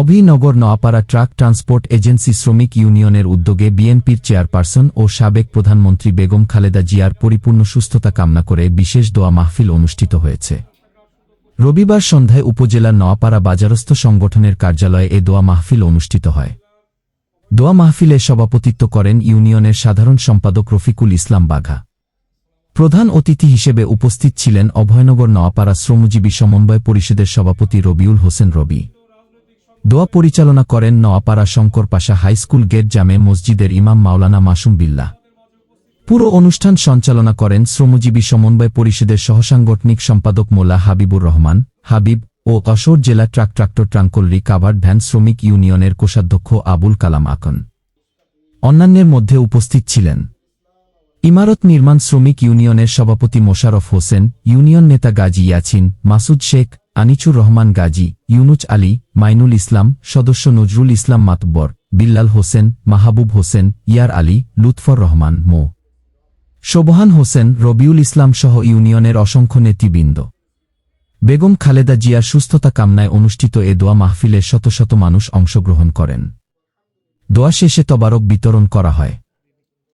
Abhaynagar Noapara truck transport agency শ্রমিক ইউনিয়নের উদ্যোগে বিএনপির চেয়ারপারসন ও সাবেক প্রধানমন্ত্রী বেগম খালেদা জিয়ার পরিপূর্ণ সুস্থতা কামনা করে বিশেষ দোয়া মাহফিল অনুষ্ঠিত হয়েছে। রবিবার সন্ধ্যায় উপজেলার নোয়াপাড়া বাজারস্থ সংগঠনের কার্যালয়ে এ দোয়া মাহফিল অনুষ্ঠিত হয়। দোয়া মাহফিলে সভাপতিত্ব করেন ইউনিয়নের সাধারণ সম্পাদক রফিকুল ইসলাম বাঘা। প্রধান অতিথি হিসেবে উপস্থিত ছিলেন অভয়নগর নোয়াপাড়া শ্রমজীবী সমন্বয় পরিষদের সভাপতি রবিউল হোসেন রবি। দোয়া পরিচালনা করেন Noapara Shankar Pasha high school gate জামে মসজিদের ইমাম মাওলানা মাসুম বিল্লাহ। পুরো অনুষ্ঠান সঞ্চালনা করেন শ্রমজীবী সমন্বয় পরিষদের সহসাংগঠনিক সম্পাদক মোল্লা হাবিবুর রহমান, হাবিব ও অশোর জেলা truck tractor tank lorry covered van শ্রমিক ইউনিয়নের কোষাধ্যক্ষ আবুল কালাম আকন। অন্যান্যের মধ্যে উপস্থিত ছিলেন। ইমারত নির্মাণ শ্রমিক ইউনিয়নের সভাপতি মোশারফ হোসেন, ইউনিয়ন নেতা গাজী ইয়াছিন, মাসুদ শেখ আনিচুর রহমান গাজী, ইউনুচ আলী, মাইনুল ইসলাম, সদস্য নজরুল ইসলাম মাতব্বর, বিল্লাল হোসেন, মাহবুব হোসেন, ইয়ার আলী, লুৎফর রহমান মো। শোভহান হোসেন, রবিউল ইসলাম সহ ইউনিয়নের অসংখ্য নেতৃবৃন্দ। বেগম খালেদা জিয়ার সুস্থতা কামনায় অনুষ্ঠিত এ দোয়া মাহফিলে শত শত মানুষ অংশগ্রহণ করেন। দোয়া শেষে তবারক বিতরণ করা হয়।